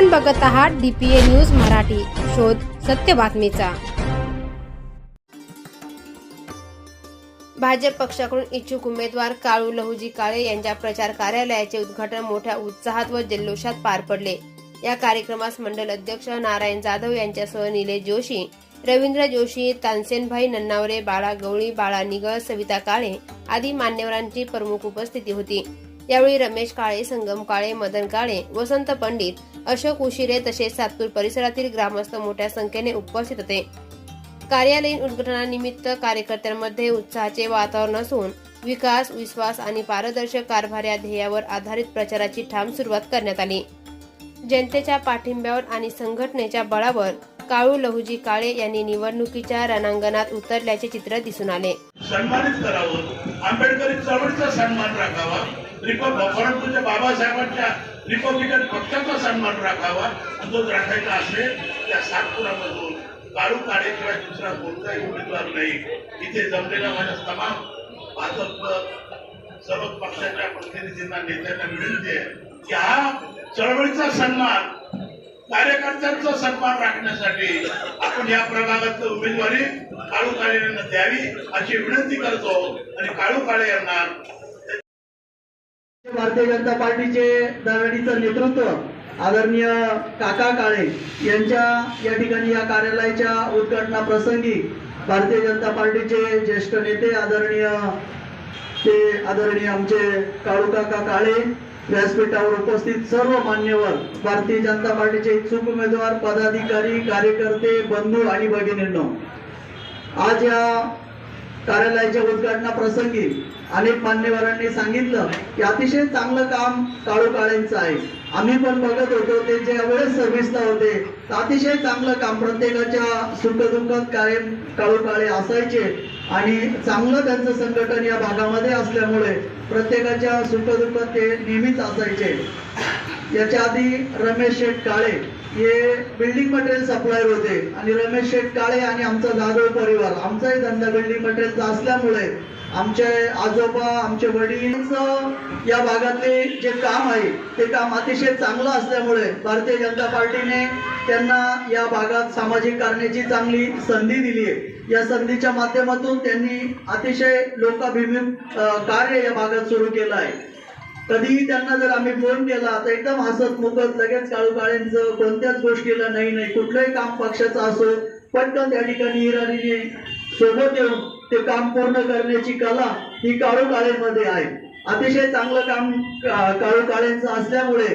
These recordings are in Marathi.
आपण बघत आहात डीपीए न्यूज मराठी. शोध सत्य बातमीचा. भाजप पक्षाकडून इच्छुक उमेदवार काळू लहुजी काळे यांच्या प्रचार कार्यालयाचे उद्घाटन मोठ्या उत्साहात व जल्लोषात पार पडले. या कार्यक्रमास मंडल अध्यक्ष नारायण जाधव यांच्यासह निलेश जोशी रवींद्र जोशी तानसेनभाई नन्नावरे बाळा गवळी बाळा निगळ सविता काळे आदी मान्यवरांची प्रमुख उपस्थिती होती. यावेळी रमेश काळे संगम काळे मदन काळे वसंत पंडित अशोक उशिरे तसेच सातपूर परिसरातील ग्रामस्थ मोठ्या संख्येने उपस्थित होते. कार्यालयीन उद्घाटनानिमित्त कार्यकर्त्यांमध्ये उत्साहाचे वातावरण असून विकास विश्वास आणि पारदर्शक कारभार या ध्येयावर आधारित प्रचाराची ठाम सुरुवात करण्यात आली. जनतेच्या पाठिंब्यावर आणि संघटनेच्या बळावर काळू लहुजी काळे यांनी निवडणुकीच्या रणांगणात उतरल्याचे चित्र दिसून आले. सन्मानित करावं. आंबेडकरी चळवळीचा सन्मान राखावा. रिपब्लिक परंतु परंतुच्या बाबासाहेबांच्या रिपब्लिकन पक्षाचा सन्मान राखावा आणि जो राखायचा असेल त्या सातपुरामधून काळू काळे किंवा दुसरा कोणताही उमेदवार नाही. इथे जमलेल्या माझ्या तमाम भाजप सर्व पक्षाच्या प्रतिनिधींना नेत्यांना विनंती आहे की हा चळवळीचा सन्मान कार्यकर्त्यांचा सन्मान राखण्यासाठी आपण या प्रभागात उमेदवारी काळू काळे यांना द्यावी अशी विनंती करतो. आणि काळू काळे यांना भारतीय जनता पार्टीचे दरवेळीचं नेतृत्व आदरणीय काका काळे यांच्या या ठिकाणी या कार्यालयाच्या उद्घाटना प्रसंगी भारतीय जनता पार्टीचे ज्येष्ठ नेते आदरणीय ते आदरणीय आमचे काळू काका काळे व्यासपीठावर उपस्थित सर्व मान्यवर भारतीय जनता पार्टीचे इच्छुक उमेदवार पदाधिकारी कार्यकर्ते बंधू आणि भगिनींनो आज या कार्यालयाच्या उद्घाटना प्रसंगी अनेक मान्यवरांनी सांगितलं की अतिशय चांगलं काम काळू काळेंचं आहे. आम्ही पण बघत होतो ते जे वेळेस सर्व्हिसला होते तर अतिशय चांगलं काम प्रत्येकाच्या सुखदुःखात कायम काळू काळे असायचे. आणि चांगलं त्यांचं संघटन या भागामध्ये असल्यामुळे प्रत्येकाच्या सुखदुःखात ते नेहमीच असायचे. याच्या आधी रमेश शेठ काळे हे बिल्डिंग मटेरियल सप्लायर होते. आणि रमेश शेठ काळे आणि आमचा जाधव परिवार आमचाही धंदा बिल्डिंग मटेरियलचा असल्यामुळे आमचे आजोबा आमचे वडील या भागातले जे काम आहे ते काम अतिशय चांगलं असल्यामुळे भारतीय जनता पार्टीने त्यांना या भागात सामाजिक करण्याची चांगली संधी दिली आहे. या संधीच्या माध्यमातून त्यांनी अतिशय लोकाभिमुख कार्य या भागात सुरू केलं आहे. कधीही त्यांना जर आम्ही फोन केला तर एकदम हसत मुखत लगेच काळू काळेंचं कोणत्याच गोष्टीला नाही नाही कुठलंही काम पक्षाचं असो पटकन त्या ठिकाणी इराणीने सोबत येऊन ते काम पूर्ण करण्याची कला ही काळू काळेंमध्ये आहे. अतिशय चांगलं काम काळू काळेंचं असल्यामुळे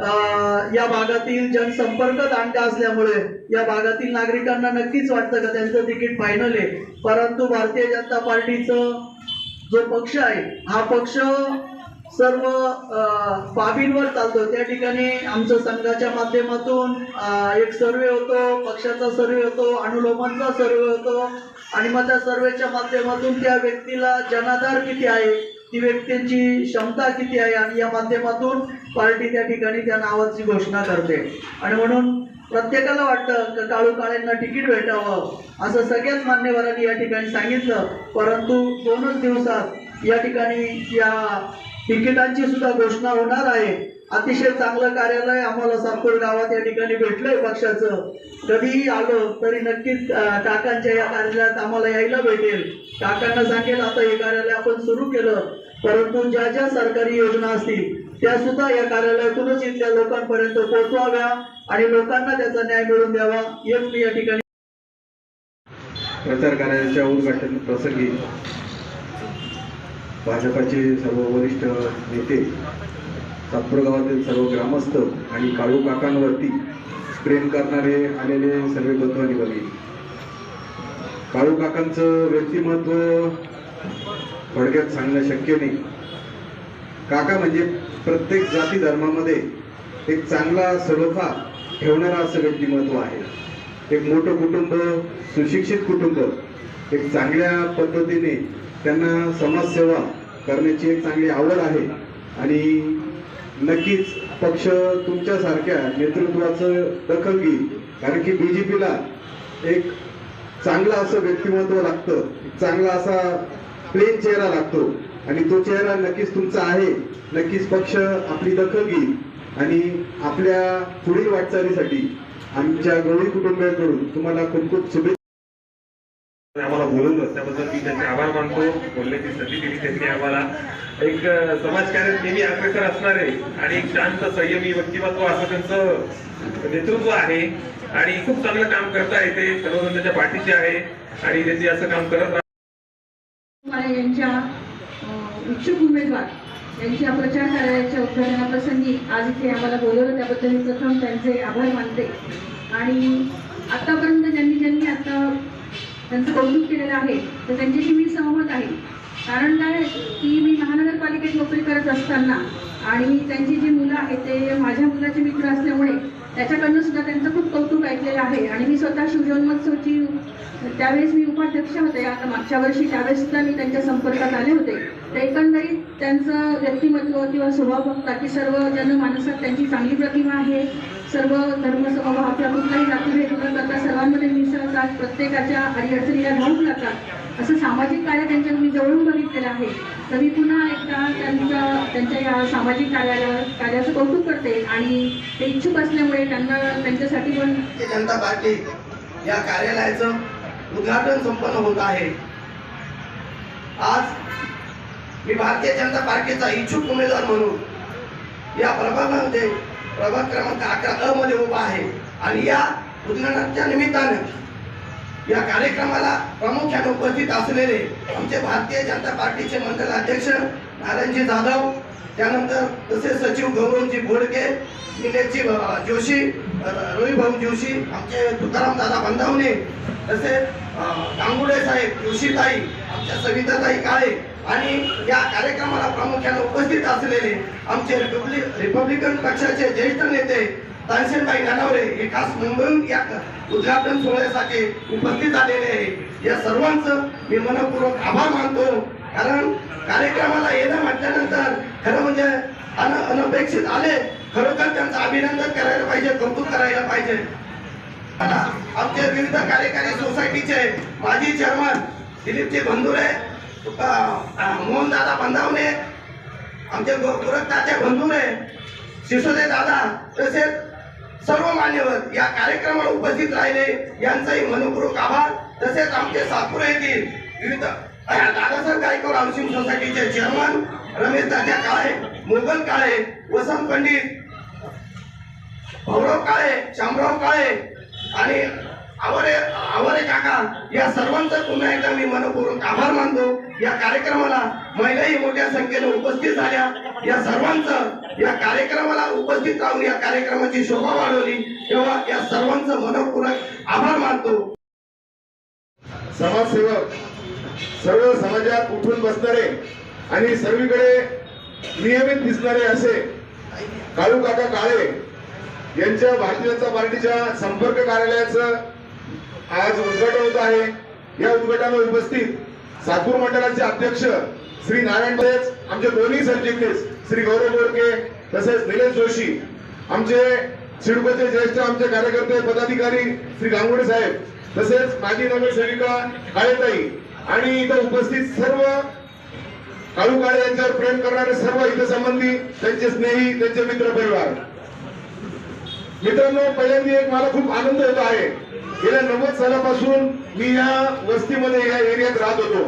अं, या भागातील जनसंपर्क दांडा असल्यामुळे या भागातील नागरिकांना नक्कीच वाटतं का त्यांचं तिकीट फायनल आहे. परंतु भारतीय जनता पार्टीचं जो पक्ष आहे हा पक्ष सर्व बाबींवर चालतो त्या ठिकाणी आमचं संघाच्या माध्यमातून एक सर्वे होतो पक्षाचा सर्वे होतो अनुलोमांचा सर्वे होतो आणि मग त्या सर्वेच्या माध्यमातून त्या व्यक्तीला जनाधार किती आहे ती व्यक्तींची क्षमता किती आहे आणि या माध्यमातून पार्टी त्या ठिकाणी त्या नावाची घोषणा करते. आणि म्हणून प्रत्येकाला वाटतं का काळू काळेंना तिकीट भेटावं असं सगळ्याच मान्यवरांनी या ठिकाणी सांगितलं. परंतु दोनच दिवसात या ठिकाणी या तिकिटांची सुद्धा घोषणा होणार आहे. अतिशय चांगलं कार्यालय आम्हाला सातपूर गावात या ठिकाणी भेटलंय पक्षाचं. कधीही आलो तरी नक्कीच काकांच्या या कार्यालयात आम्हाला यायला भेटेल. काकांना सांगेल आता हे कार्यालय आपण सुरू केलं. परंतु ज्या ज्या सरकारी योजना असतील त्या सुद्धा या कार्यालयातूनच इथल्या लोकांपर्यंत पोहोचवाव्या आणि लोकांना त्याचा न्याय मिळवून द्यावा हेच मी या ठिकाणी प्रचार कार्यालयाच्या उद्घाटन प्रसंगी भाजपाचे सर्व वरिष्ठ नेते सातपूर गावातील सर्व ग्रामस्थ आणि काळू काकांवरती प्रेम करणारे आलेले सर्व बंधू बघितले. काळू काकांचं व्यक्तिमत्व थोडक्यात सांगणं शक्य नाही. काका म्हणजे प्रत्येक जाती धर्मामध्ये एक चांगला सडोफा ठेवणारा असं व्यक्तिमत्व आहे. एक मोठं कुटुंब सुशिक्षित कुटुंब एक चांगल्या पद्धतीने त्यांना समाजसेवा करण्याची एक चांगली आवड आहे. आणि नक्कीच पक्ष तुमच्यासारख्या नेतृत्वाचं दखल घेईल. कारण की बी जे पीला एक चांगलं असं व्यक्तिमत्व लागतं. चांगला असा प्लेन चेहरा लागतो. आणि तो चेहरा नक्कीच तुमचा आहे. नक्कीच पक्ष आपली दखल घेईल. आणि आपल्या पुढील वाटचालीसाठी आमच्या गवळी कुटुंबियांकडून तुम्हाला खूप खूप शुभेच्छा. आम्हाला बोलवलं त्याबद्दल मी त्यांचे आभार मानतो. बोलण्याची संधी दिली त्यांनी आम्हाला. एक समाजकार्य नेहमी अग्रेसर असणारे आणि एक शांत संयमी व्यक्तिमत्व असं त्यांचं नेतृत्व आहे. आणि खूप चांगलं काम करता येते. सर्वजण त्याच्या पाठीचे आहे. आणि त्यांनी असं काम करत यांच्या इच्छुक उमेदवार यांच्या प्रचार कार्यालयाच्या उद्घाटनाप्रसंगी आज इथे आम्हाला बोलवलं. त्याबद्दल मी प्रथम त्यांचे आभार मानते. आणि आतापर्यंत ज्यांनी ज्यांनी आता त्यांचं कौतुक केलेलं आहे तर त्यांच्याशी मी सहमत आहे. कारण काय की मी महानगरपालिकेत नोकरी करत असताना आणि त्यांची जी मुलं आहेत ते माझ्या मुलाचे मित्र असल्यामुळे त्याच्याकडनं सुद्धा त्यांचं खूप कौतुक ऐकलेलं आहे. आणि मी स्वतः शिवजन्मोत्सवची त्यावेळेस मी उपाध्यक्ष होते. आता मागच्या वर्षी त्यावेळेस सुद्धा मी त्यांच्या संपर्कात आले होते. तर एकंदरीत त्यांचं व्यक्तिमत्व किंवा स्वभाव बघता की सर्व जनमानसात त्यांची चांगली प्रतिमा आहे. सर्व धर्म आपल्या कुठलाही जातीभेद न करता सर्वांमध्ये मिसळतात. प्रत्येकाच्या अडीअडचणीला धावून जातात. असं सामाजिक कार्य त्यांच्या मी जवळून बघितलेलं आहे. तर मी पुन्हा एकदा त्यांच्या त्यांच्या या सामाजिक कार्याला कार्याचं कौतुक करते आणि ते इच्छुक असल्यामुळे त्यांना त्यांच्यासाठी पण जनता पार्टी या कार्यालयाचं उद्घाटन संपन्न होत आहे. आज मी भारतीय जनता पार्टीचा इच्छुक उमेदवार म्हणून या प्रभागामध्ये प्रभाग क्रमांक अकरा अ मध्ये उभा आहे आणि या उद्घाटनाच्या निमित्तानं या कार्यक्रमाला प्रामुख्याने उपस्थित असलेले आमचे भारतीय जनता पार्टीचे मंडल अध्यक्ष नारायणजी जाधव त्यानंतर तसेच सचिव गौरवजी बोडके निलेशजी जोशी रोहिभाऊ जोशी आमचे तुकाराम दादा बंधावणे तसेच गांगुडे साहेब जोशीताई आमच्या सविताताई काळे आणि या कार्यक्रमाला प्रामुख्याने उपस्थित असलेले आमचे रिपब्लिक रिपब्लिकन पक्षाचे ज्येष्ठ नेते तानसेनबाई नानावरे हे खास मुंबई या उद्घाटन सोहळ्यासाठी उपस्थित आलेले आहे. या सर्वांचं मी मनपूर्वक आभार मानतो. कारण कार्यक्रमाला येणं म्हटल्यानंतर खरं म्हणजे अन अनपेक्षित आले खरोखर त्यांचं अभिनंदन करायला पाहिजे कौतुक करायला पाहिजे. आता आमचे विविध कार्यकारी सोसायटीचे माजी चेअरमन दिलीपजी बंधुरे मोहनदादा बंधावणे आमचे गोरखनाथचे बंधुरे शिसोदे दादा तसेच सर्व मान्यवर या कार्यक्रमाला उपस्थित राहिले. यांचाही मनपूर्वक आभार. तसेच आमचे सातपुरा येथील विविध दादासाहेब गायकवाड हाऊसिंग सोसायटीचे चेअरमन रमेश दादा काळे मोगल काळे वसंत पंडित भाऊराव काळे शामराव काळे आणि आवरे आवरे काका या सर्वांचा पुन्हा एकदा मी मनपूर्वक आभार मानतो. या कार्यक्रमाला महिलाही मोठ्या संख्येने उपस्थित झाल्या. या सर्वांचं या कार्यक्रमाला उपस्थित राहून या कार्यक्रमाची शोभा वाढवली. तेव्हा या सर्वांचं मनपूर्वक आभार मानतो. समाजसेवक सर्व समाजात उठून बसणारे आणि सर्वीकडे नियमित दिसणारे असे काळू काका काळे यांच्या भारतीय जनता पार्टीच्या संपर्क कार्यालयाचं आज उद्घाटन होत आहे. या उद्घाटनाला उपस्थित सातूर मंडळाचे अध्यक्ष श्री नारायण पेच आमचे दोन्ही सरचिटणीस श्री गौरव बोरके तसेच निलेश जोशी आमचे सिडकोचे ज्येष्ठ आमचे कार्यकर्ते पदाधिकारी श्री गांगुडे साहेब तसेच माजी नगरसेविका काळेताई आणि इथं उपस्थित सर्व काळू काळे यांच्यावर प्रेम करणारे सर्व इथं संबंधी त्यांचे स्नेही त्यांचे मित्र परिवार. मित्रांनो पहिल्यांदा एक मला खूप आनंद होत आहे. गेल्या नव्वद सालापासून मी या वस्तीमध्ये या एरियात राहत होतो.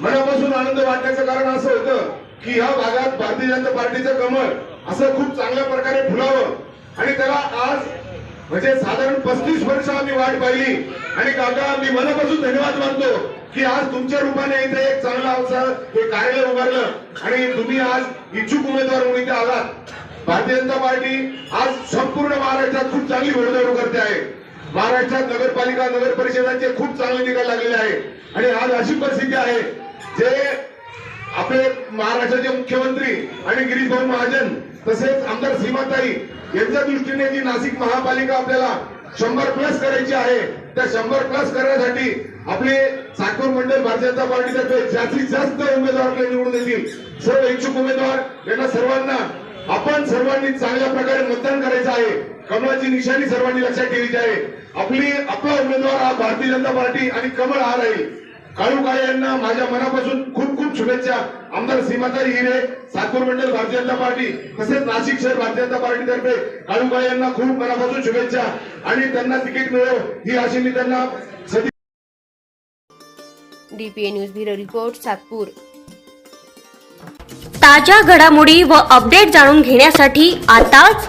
मनापासून आनंद वाटण्याचं कारण असं होतं की ह्या भागात भारतीय जनता पार्टीचं कमळ असं खूप चांगल्या प्रकारे फुलावं. आणि त्याला आज म्हणजे साधारण पस्तीस वर्ष आम्ही वाट पाहिली. आणि काका मी मनापासून धन्यवाद मानतो की आज तुमच्या रूपाने इथे एक चांगला अवसर हे कार्यालय उभारलं. आणि तुम्ही आज इच्छुक उमेदवार म्हणून इथे आलात. भारतीय जनता पार्टी आज संपूर्ण महाराष्ट्रात खूप चांगली घोडदौड करते आहे. महाराष्ट्रात नगरपालिका नगर परिषदांचे खूप चांगले निकाल लागलेले आहे आणि आज अशी परिस्थिती आहे जे आपले महाराष्ट्राचे मुख्यमंत्री आणि गिरीश भाऊ महाजन तसेच आमदार सीमाताई यांच्या दृष्टीने जी नाशिक महापालिका आपल्याला शंभर प्लस करायची आहे त्या शंभर प्लस करण्यासाठी आपले साखर मंडळ भारतीय जनता पार्टीतर्फे जास्तीत जास्त उमेदवार आपल्याला निवडून येतील. सर्व इच्छुक उमेदवार यांना सर्वांना आपण सर्वांनी चांगल्या प्रकारे मतदान करायचं आहे. कमळाची निशाणी सर्वांनी लक्षात ठेवायची आहे. आपली आपला उमेदवार हा भारतीय जनता पार्टी आणि कमळ हा राहील. काळू काळे यांना माझ्या मनापासून खूप खूप शुभेच्छा. आमदार सीमाताई हिरे सातपूर मंडल भारतीय जनता पार्टी तसेच नाशिक शहर भारतीय जनता पार्टीतर्फे काळू काळे यांना खूप मनापासून शुभेच्छा. आणि त्यांना तिकीट मिळो ही अशी मी त्यांना DPA news bureau report Satpur. ताज्या घडामोडी व अपडेट जाणून घेण्यासाठी आताच